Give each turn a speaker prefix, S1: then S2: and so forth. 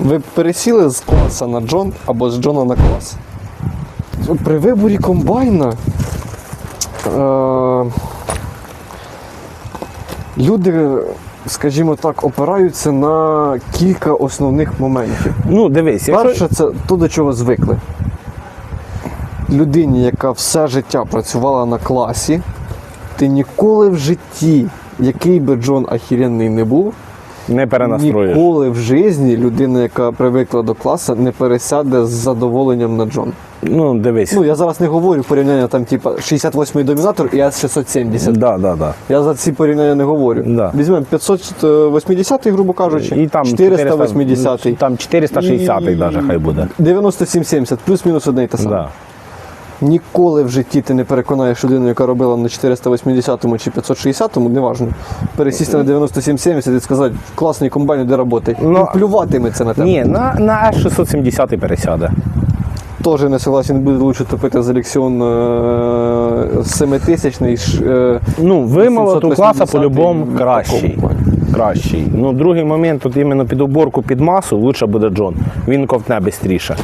S1: Ви пересіли з класа на Джон або з Джона на клас. При виборі комбайна е, люди, скажімо так, опираються на кілька основних моментів.
S2: Ну, дивись, якщо...
S1: Перше, це то, до чого звикли. Людині, яка все життя працювала на класі, ти ніколи в житті, який би Джон ахіренний не був,
S2: не перенастроїш.
S1: ніколи в житті людина, яка привикла до класу, не пересяде з задоволенням на Джон.
S2: Ну, дивись.
S1: Ну, я зараз не говорю порівняння там, типа 68-й домінатор і С670.
S2: да, да, да.
S1: Я за ці порівняння не говорю.
S2: Да.
S1: Візьмемо 580-й, грубо кажучи,
S2: І там
S1: 480-й.
S2: Там 460-й навіть хай буде.
S1: 9770, плюс-мінус одне і те саме.
S2: Да.
S1: Ніколи в житті ти не переконаєш людину, яка робила на 480 чи 560, неважно, пересісти на 9770 і сказати, класний комбайн, де роботи.
S2: Ну,
S1: плюватиметься на тебе.
S2: Ні, на, на H670 пересяде.
S1: Теж не согласен, буде лучше топити за Лексіон 7000 е,
S2: Ну, вимолот у класа по-любому кращий. Кращий. Ну, другий момент, тут іменно під уборку під масу, лучше буде Джон. Він ковтне швидше.